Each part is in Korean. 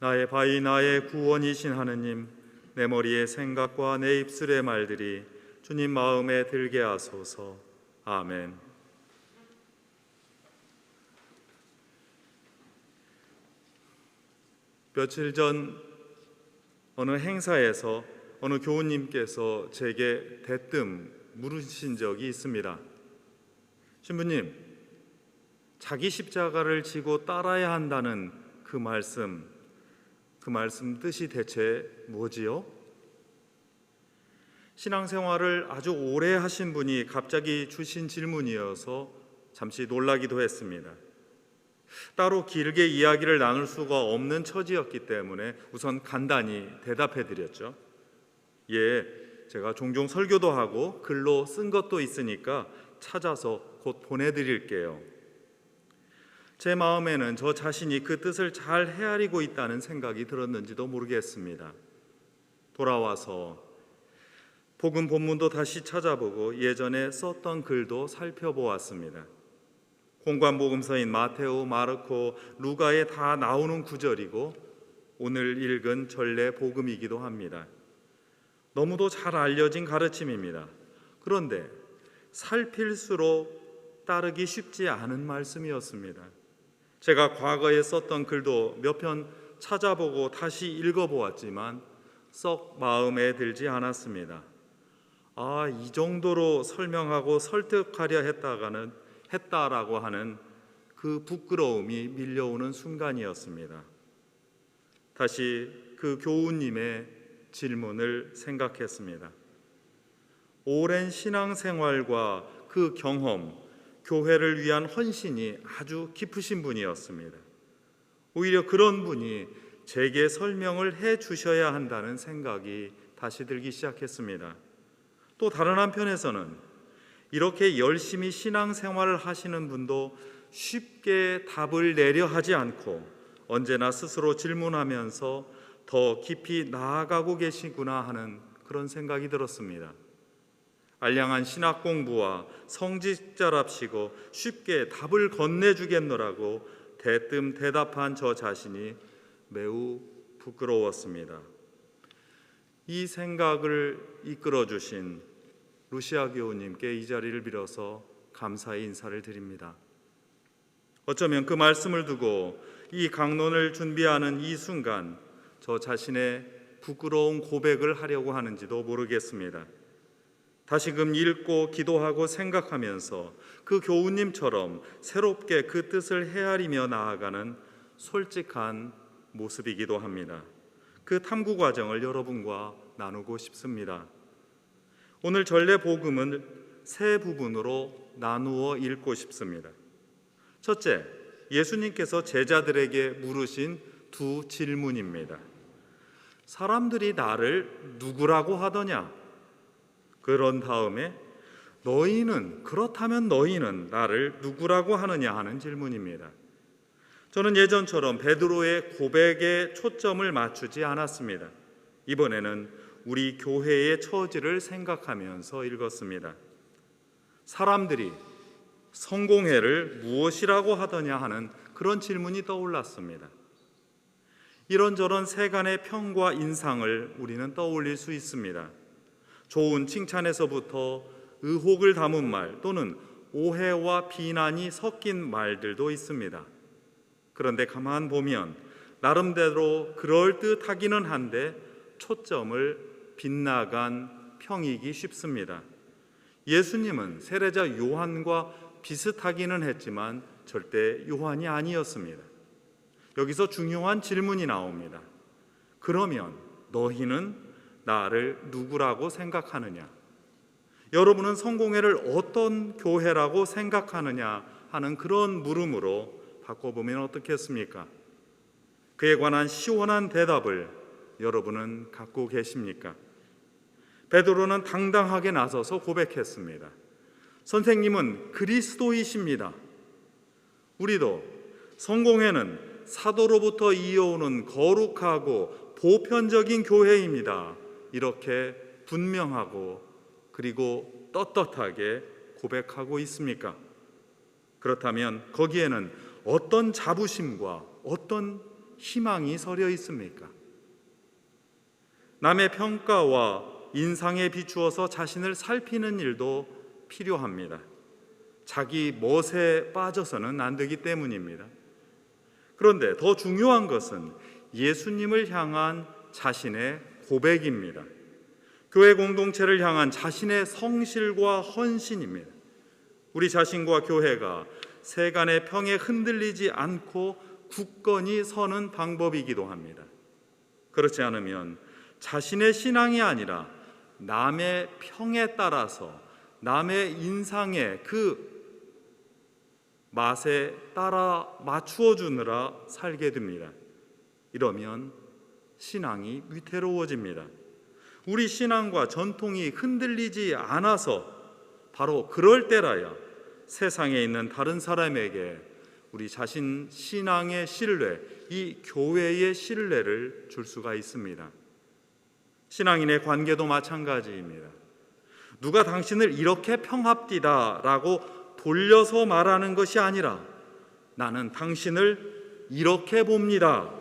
나의 바위 나의 구원이신 하느님 내 머리의 생각과 내 입술의 말들이 주님 마음에 들게 하소서 아멘 며칠 전 어느 행사에서 어느 교우님께서 제게 대뜸 물으신 적이 있습니다. 신부님, 자기 십자가를 지고 따라야 한다는 그 말씀, 그 말씀 뜻이 대체 뭐지요? 신앙생활을 아주 오래 하신 분이 갑자기 주신 질문이어서 잠시 놀라기도 했습니다. 따로 길게 이야기를 나눌 수가 없는 처지였기 때문에 우선 간단히 대답해 드렸죠. 예, 제가 종종 설교도 하고 글로 쓴 것도 있으니까 찾아서 곧 보내드릴게요. 제 마음에는 저 자신이 그 뜻을 잘 헤아리고 있다는 생각이 들었는지도 모르겠습니다. 돌아와서 복음 본문도 다시 찾아보고 예전에 썼던 글도 살펴보았습니다. 공관복음서인 마테오, 마르코, 루가에 다 나오는 구절이고 오늘 읽은 전례 복음이기도 합니다. 너무도 잘 알려진 가르침입니다. 그런데 살필수록 따르기 쉽지 않은 말씀이었습니다. 제가 과거에 썼던 글도 몇 편 찾아보고 다시 읽어보았지만 썩 마음에 들지 않았습니다. 아, 이 정도로 설명하고 설득하려 했다가는 했다라고 하는 그 부끄러움이 밀려오는 순간이었습니다. 다시 그 교우님의 질문을 생각했습니다. 오랜 신앙생활과 그 경험, 교회를 위한 헌신이 아주 깊으신 분이었습니다. 오히려 그런 분이 제게 설명을 해 주셔야 한다는 생각이 다시 들기 시작했습니다. 또 다른 한편에서는 이렇게 열심히 신앙생활을 하시는 분도 쉽게 답을 내려 하지 않고 언제나 스스로 질문하면서 더 깊이 나아가고 계시구나 하는 그런 생각이 들었습니다. 알량한 신학 공부와 성직자랍시고 쉽게 답을 건네주겠노라고 대뜸 대답한 저 자신이 매우 부끄러웠습니다. 이 생각을 이끌어 주신 루시아 교우님께 이 자리를 빌어서 감사의 인사를 드립니다. 어쩌면 그 말씀을 두고 이 강론을 준비하는 이 순간 저 자신의 부끄러운 고백을 하려고 하는지도 모르겠습니다. 다시금 읽고 기도하고 생각하면서 그 교우님처럼 새롭게 그 뜻을 헤아리며 나아가는 솔직한 모습이기도 합니다. 그 탐구 과정을 여러분과 나누고 싶습니다. 오늘 전례 복음은 세 부분으로 나누어 읽고 싶습니다. 첫째, 예수님께서 제자들에게 물으신 두 질문입니다. 사람들이 나를 누구라고 하더냐? 그런 다음에 너희는 그렇다면 너희는 나를 누구라고 하느냐 하는 질문입니다. 저는 예전처럼 베드로의 고백에 초점을 맞추지 않았습니다. 이번에는 우리 교회의 처지를 생각하면서 읽었습니다. 사람들이 성공회를 무엇이라고 하더냐 하는 그런 질문이 떠올랐습니다. 이런저런 세간의 평과 인상을 우리는 떠올릴 수 있습니다. 좋은 칭찬에서부터 의혹을 담은 말 또는 오해와 비난이 섞인 말들도 있습니다. 그런데 가만 보면 나름대로 그럴듯하기는 한데 초점을 빗나간 평이기 쉽습니다. 예수님은 세례자 요한과 비슷하기는 했지만 절대 요한이 아니었습니다. 여기서 중요한 질문이 나옵니다. 그러면 너희는 나를 누구라고 생각하느냐? 여러분은 성공회를 어떤 교회라고 생각하느냐 하는 그런 물음으로 바꿔보면 어떻겠습니까? 그에 관한 시원한 대답을 여러분은 갖고 계십니까? 베드로는 당당하게 나서서 고백했습니다. 선생님은 그리스도이십니다. 우리도 성공회는 사도로부터 이어오는 거룩하고 보편적인 교회입니다. 이렇게 분명하고 그리고 떳떳하게 고백하고 있습니까? 그렇다면 거기에는 어떤 자부심과 어떤 희망이 서려 있습니까? 남의 평가와 인상에 비추어서 자신을 살피는 일도 필요합니다. 자기 멋에 빠져서는 안 되기 때문입니다. 그런데 더 중요한 것은 예수님을 향한 자신의 고백입니다. 교회 공동체를 향한 자신의 성실과 헌신입니다. 우리 자신과 교회가 세간의 평에 흔들리지 않고 굳건히 서는 방법이기도 합니다. 그렇지 않으면 자신의 신앙이 아니라 남의 평에 따라서 남의 인상에 그 맛에 따라 맞추어 주느라 살게 됩니다. 이러면 신앙이 위태로워집니다. 우리 신앙과 전통이 흔들리지 않아서 바로 그럴 때라야 세상에 있는 다른 사람에게 우리 자신 신앙의 신뢰, 이 교회의 신뢰를 줄 수가 있습니다. 신앙인의 관계도 마찬가지입니다. 누가 당신을 이렇게 평합디다라고 돌려서 말하는 것이 아니라 나는 당신을 이렇게 봅니다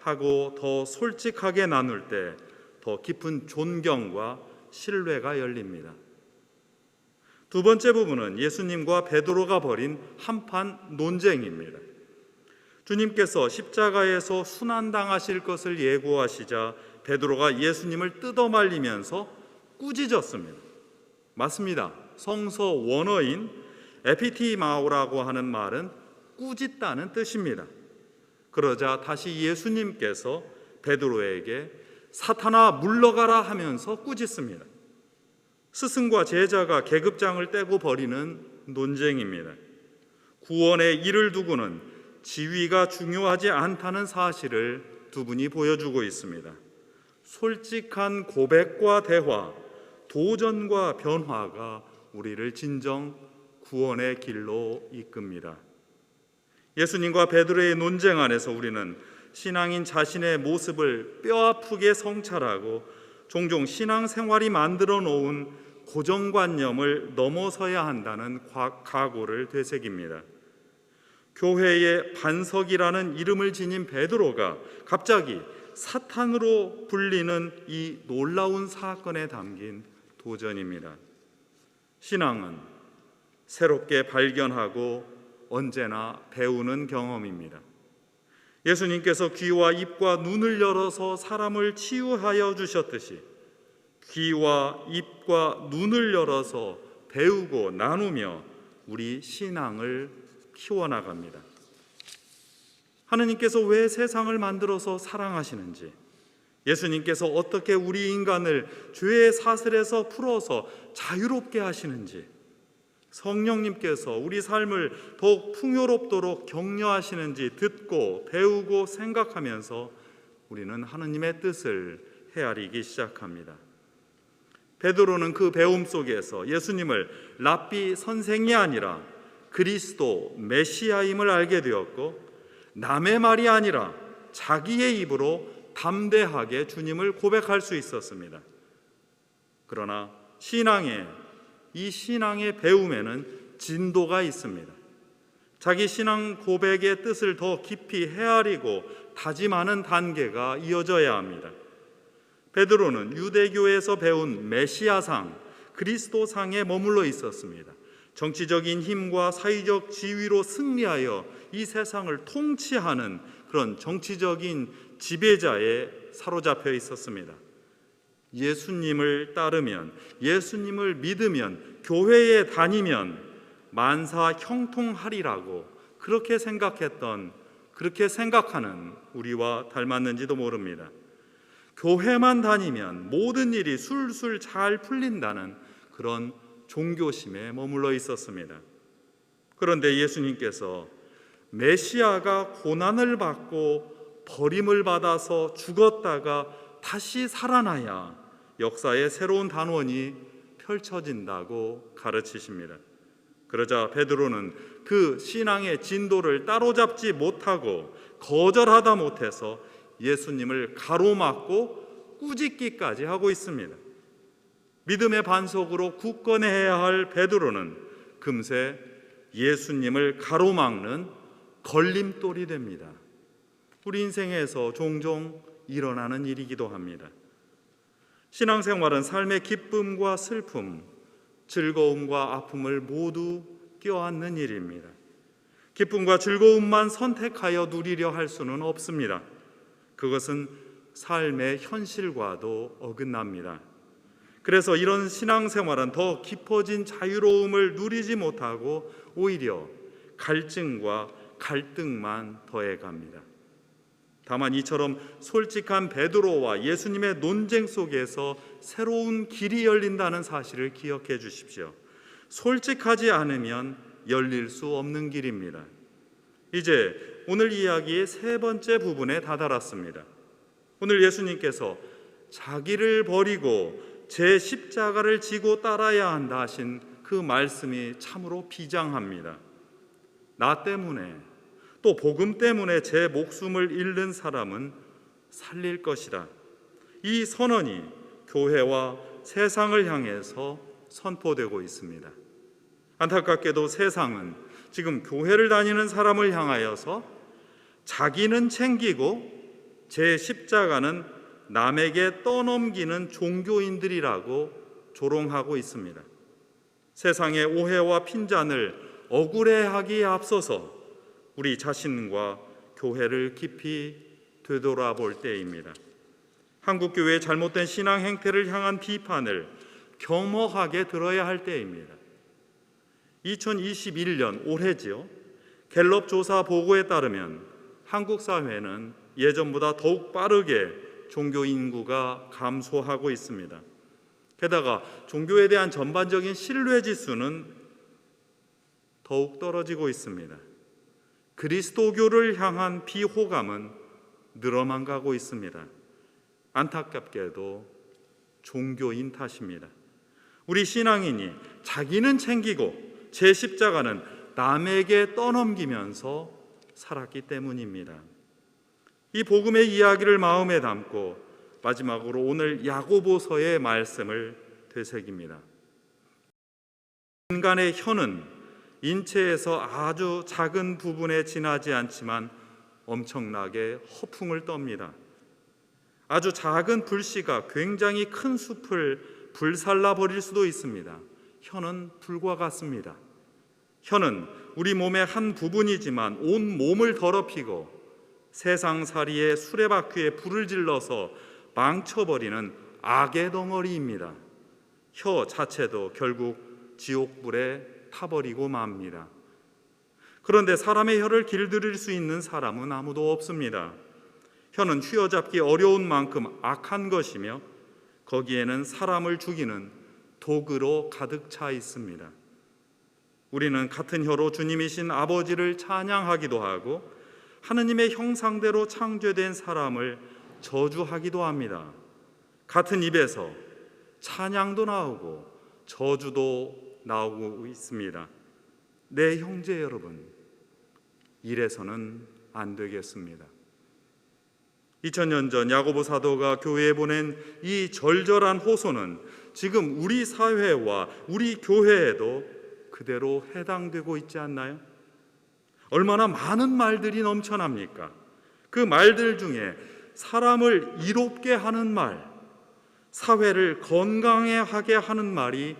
하고 더 솔직하게 나눌 때 더 깊은 존경과 신뢰가 열립니다. 두 번째 부분은 예수님과 베드로가 벌인 한판 논쟁입니다. 주님께서 십자가에서 순환당하실 것을 예고하시자 베드로가 예수님을 뜯어 말리면서 꾸짖었습니다. 맞습니다. 성서 원어인 에피티마오라고 하는 말은 꾸짖다는 뜻입니다. 그러자 다시 예수님께서 베드로에게 사탄아 물러가라 하면서 꾸짖습니다. 스승과 제자가 계급장을 떼고 벌이는 논쟁입니다. 구원의 일을 두고는 지위가 중요하지 않다는 사실을 두 분이 보여주고 있습니다. 솔직한 고백과 대화, 도전과 변화가 우리를 진정 구원의 길로 이끕니다. 예수님과 베드로의 논쟁 안에서 우리는 신앙인 자신의 모습을 뼈아프게 성찰하고 종종 신앙 생활이 만들어 놓은 고정관념을 넘어서야 한다는 각오를 되새깁니다. 교회의 반석이라는 이름을 지닌 베드로가 갑자기 사탄으로 불리는 이 놀라운 사건에 담긴 도전입니다. 신앙은 새롭게 발견하고 언제나 배우는 경험입니다. 예수님께서 귀와 입과 눈을 열어서 사람을 치유하여 주셨듯이 귀와 입과 눈을 열어서 배우고 나누며 우리 신앙을 키워나갑니다. 하느님께서 왜 세상을 만들어서 사랑하시는지, 예수님께서 어떻게 우리 인간을 죄의 사슬에서 풀어서 자유롭게 하시는지, 성령님께서 우리 삶을 더욱 풍요롭도록 격려하시는지 듣고 배우고 생각하면서 우리는 하느님의 뜻을 헤아리기 시작합니다. 베드로는 그 배움 속에서 예수님을 랍비 선생이 아니라 그리스도 메시아임을 알게 되었고 남의 말이 아니라 자기의 입으로 담대하게 주님을 고백할 수 있었습니다. 그러나 신앙의 이 신앙의 배움에는 진도가 있습니다. 자기 신앙 고백의 뜻을 더 깊이 헤아리고 다짐하는 단계가 이어져야 합니다. 베드로는 유대교에서 배운 메시아상, 그리스도상에 머물러 있었습니다. 정치적인 힘과 사회적 지위로 승리하여 이 세상을 통치하는 그런 정치적인 지배자에 사로잡혀 있었습니다. 예수님을 따르면, 예수님을 믿으면, 교회에 다니면 만사 형통하리라고 그렇게 생각했던, 그렇게 생각하는 우리와 닮았는지도 모릅니다. 교회만 다니면 모든 일이 술술 잘 풀린다는 그런 종교심에 머물러 있었습니다. 그런데 예수님께서 메시아가 고난을 받고 버림을 받아서 죽었다가 다시 살아나야 역사의 새로운 단원이 펼쳐진다고 가르치십니다. 그러자 베드로는 그 신앙의 진도를 따로잡지 못하고 거절하다 못해서 예수님을 가로막고 꾸짖기까지 하고 있습니다. 믿음의 반석으로 굳건해야 할 베드로는 금세 예수님을 가로막는 걸림돌이 됩니다. 우리 인생에서 종종 일어나는 일이기도 합니다. 신앙생활은 삶의 기쁨과 슬픔, 즐거움과 아픔을 모두 껴안는 일입니다. 기쁨과 즐거움만 선택하여 누리려 할 수는 없습니다. 그것은 삶의 현실과도 어긋납니다. 그래서 이런 신앙생활은 더 깊어진 자유로움을 누리지 못하고 오히려 갈증과 갈등만 더해갑니다. 다만 이처럼 솔직한 베드로와 예수님의 논쟁 속에서 새로운 길이 열린다는 사실을 기억해 주십시오. 솔직하지 않으면 열릴 수 없는 길입니다. 이제 오늘 이야기의 세 번째 부분에 다다랐습니다. 오늘 예수님께서 자기를 버리고 제 십자가를 지고 따라야 한다 하신 그 말씀이 참으로 비장합니다. 나 때문에 또 복음 때문에 제 목숨을 잃는 사람은 살릴 것이다. 이 선언이 교회와 세상을 향해서 선포되고 있습니다. 안타깝게도 세상은 지금 교회를 다니는 사람을 향하여서 자기는 챙기고 제 십자가는 남에게 떠넘기는 종교인들이라고 조롱하고 있습니다. 세상의 오해와 핀잔을 억울해하기에 앞서서 우리 자신과 교회를 깊이 되돌아볼 때입니다. 한국 교회의 잘못된 신앙 행태를 향한 비판을 겸허하게 들어야 할 때입니다. 2021년 올해지요. 갤럽 조사 보고에 따르면 한국 사회는 예전보다 더욱 빠르게 종교 인구가 감소하고 있습니다. 게다가 종교에 대한 전반적인 신뢰 지수는 더욱 떨어지고 있습니다. 그리스도교를 향한 비호감은 늘어만 가고 있습니다. 안타깝게도 종교인 탓입니다. 우리 신앙인이 자기는 챙기고 제 십자가는 남에게 떠넘기면서 살았기 때문입니다. 이 복음의 이야기를 마음에 담고 마지막으로 오늘 야고보서의 말씀을 되새깁니다. 인간의 혀는 인체에서 아주 작은 부분에 지나지 않지만 엄청나게 허풍을 떱니다. 아주 작은 불씨가 굉장히 큰 숲을 불살라 버릴 수도 있습니다. 혀는 불과 같습니다. 혀는 우리 몸의 한 부분이지만 온 몸을 더럽히고 세상살이의 수레바퀴에 불을 질러서 망쳐버리는 악의 덩어리입니다. 혀 자체도 결국 지옥불에 타버리고 맙니다. 그런데 사람의 혀를 길들일 수 있는 사람은 아무도 없습니다. 혀는 휘어잡기 어려운 만큼 악한 것이며 거기에는 사람을 죽이는 도구로 가득 차 있습니다. 우리는 같은 혀로 주님이신 아버지를 찬양하기도 하고 하느님의 형상대로 창조된 사람을 저주하기도 합니다. 같은 입에서 찬양도 나오고 저주도 나오고 있습니다. 내 형제 여러분, 이래서는 안 되겠습니다. 2000년 전 야고보 사도가 교회에 보낸 이 절절한 호소는 지금 우리 사회와 우리 교회에도 그대로 해당되고 있지 않나요? 얼마나 많은 말들이 넘쳐납니까? 그 말들 중에 사람을 이롭게 하는 말, 사회를 건강하게 하는 말이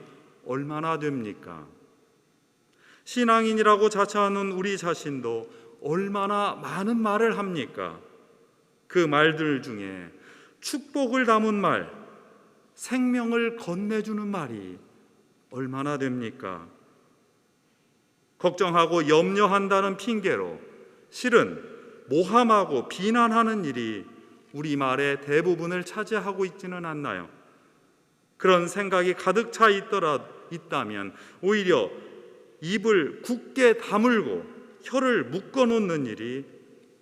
얼마나 됩니까? 신앙인이라고 자처하는 우리 자신도 얼마나 많은 말을 합니까? 그 말들 중에 축복을 담은 말, 생명을 건네주는 말이 얼마나 됩니까? 걱정하고 염려한다는 핑계로 실은 모함하고 비난하는 일이 우리 말의 대부분을 차지하고 있지는 않나요? 그런 생각이 가득 차 있더라 있다면 오히려 입을 굳게 다물고 혀를 묶어 놓는 일이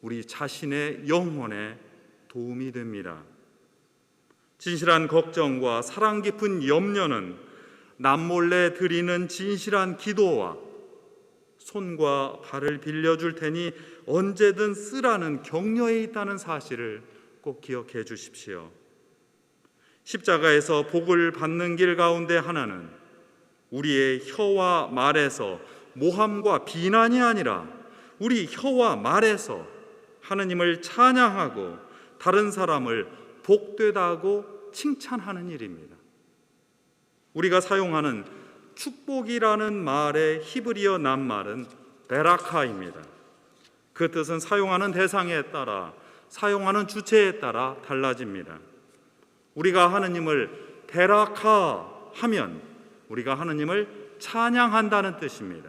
우리 자신의 영혼에 도움이 됩니다. 진실한 걱정과 사랑 깊은 염려는 남몰래 드리는 진실한 기도와 손과 발을 빌려줄 테니 언제든 쓰라는 격려에 있다는 사실을 꼭 기억해 주십시오. 십자가에서 복을 받는 길 가운데 하나는 우리의 혀와 말에서 모함과 비난이 아니라 우리 혀와 말에서 하느님을 찬양하고 다른 사람을 복되다고 칭찬하는 일입니다. 우리가 사용하는 축복이라는 말의 히브리어 낱말은 베라카입니다. 그 뜻은 사용하는 대상에 따라 사용하는 주체에 따라 달라집니다. 우리가 하느님을 베라카 하면 우리가 하느님을 찬양한다는 뜻입니다.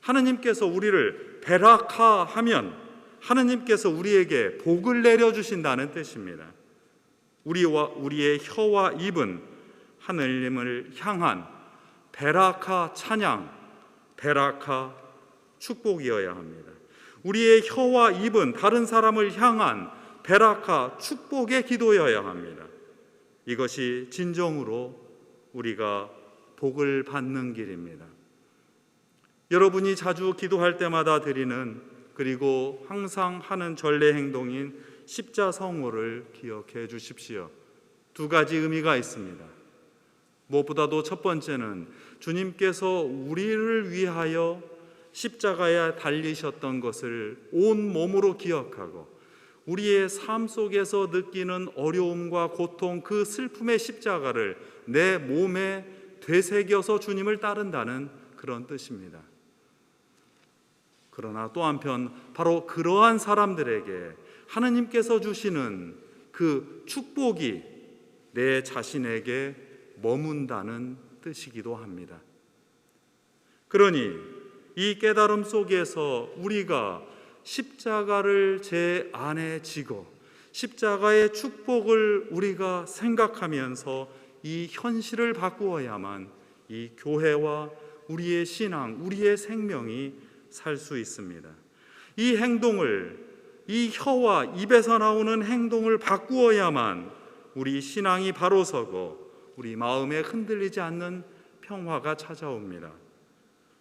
하느님께서 우리를 베라카 하면 하느님께서 우리에게 복을 내려 주신다는 뜻입니다. 우리와 우리의 혀와 입은 하느님을 향한 베라카 찬양, 베라카 축복이어야 합니다. 우리의 혀와 입은 다른 사람을 향한 베라카 축복의 기도여야 합니다. 이것이 진정으로 우리가 복을 받는 길입니다. 여러분이 자주 기도할 때마다 드리는 그리고 항상 하는 전례 행동인 십자성호를 기억해 주십시오. 두 가지 의미가 있습니다. 무엇보다도 첫 번째는 주님께서 우리를 위하여 십자가에 달리셨던 것을 온 몸으로 기억하고 우리의 삶 속에서 느끼는 어려움과 고통 그 슬픔의 십자가를 내 몸에 되새겨서 주님을 따른다는 그런 뜻입니다. 그러나 또 한편 바로 그러한 사람들에게 하느님께서 주시는 그 축복이 내 자신에게 머문다는 뜻이기도 합니다. 그러니 이 깨달음 속에서 우리가 십자가를 제 안에 지고 십자가의 축복을 우리가 생각하면서 이 현실을 바꾸어야만 이 교회와 우리의 신앙, 우리의 생명이 살 수 있습니다. 이 행동을 이 혀와 입에서 나오는 행동을 바꾸어야만 우리 신앙이 바로 서고 우리 마음에 흔들리지 않는 평화가 찾아옵니다.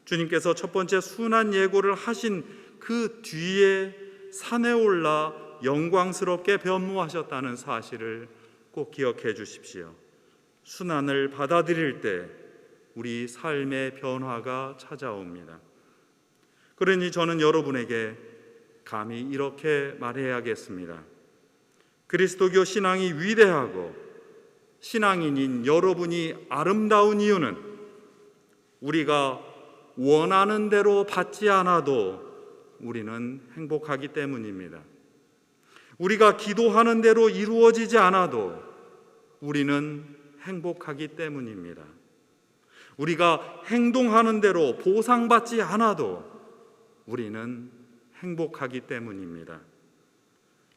주님께서 첫 번째 순한 예고를 하신 그 뒤에 산에 올라 영광스럽게 변모하셨다는 사실을 꼭 기억해 주십시오. 순환을 받아들일 때 우리 삶의 변화가 찾아옵니다. 그러니 저는 여러분에게 감히 이렇게 말해야겠습니다. 그리스도교 신앙이 위대하고 신앙인인 여러분이 아름다운 이유는 우리가 원하는 대로 받지 않아도 우리는 행복하기 때문입니다. 우리가 기도하는 대로 이루어지지 않아도 우리는 행복하기 때문입니다. 우리가 행동하는 대로 보상받지 않아도 우리는 행복하기 때문입니다.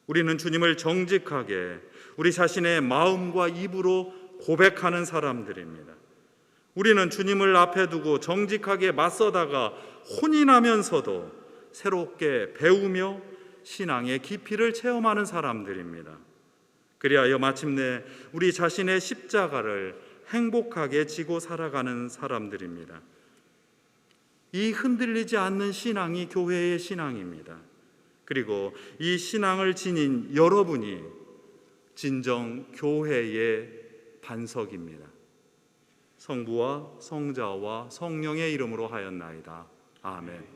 우리는 주님을 정직하게 우리 자신의 마음과 입으로 고백하는 사람들입니다. 우리는 주님을 앞에 두고 정직하게 맞서다가 혼이 나면서도 새롭게 배우며 신앙의 깊이를 체험하는 사람들입니다. 그리하여 마침내 우리 자신의 십자가를 행복하게 지고 살아가는 사람들입니다. 이 흔들리지 않는 신앙이 교회의 신앙입니다. 그리고 이 신앙을 지닌 여러분이 진정 교회의 반석입니다. 성부와 성자와 성령의 이름으로 하였나이다. 아멘.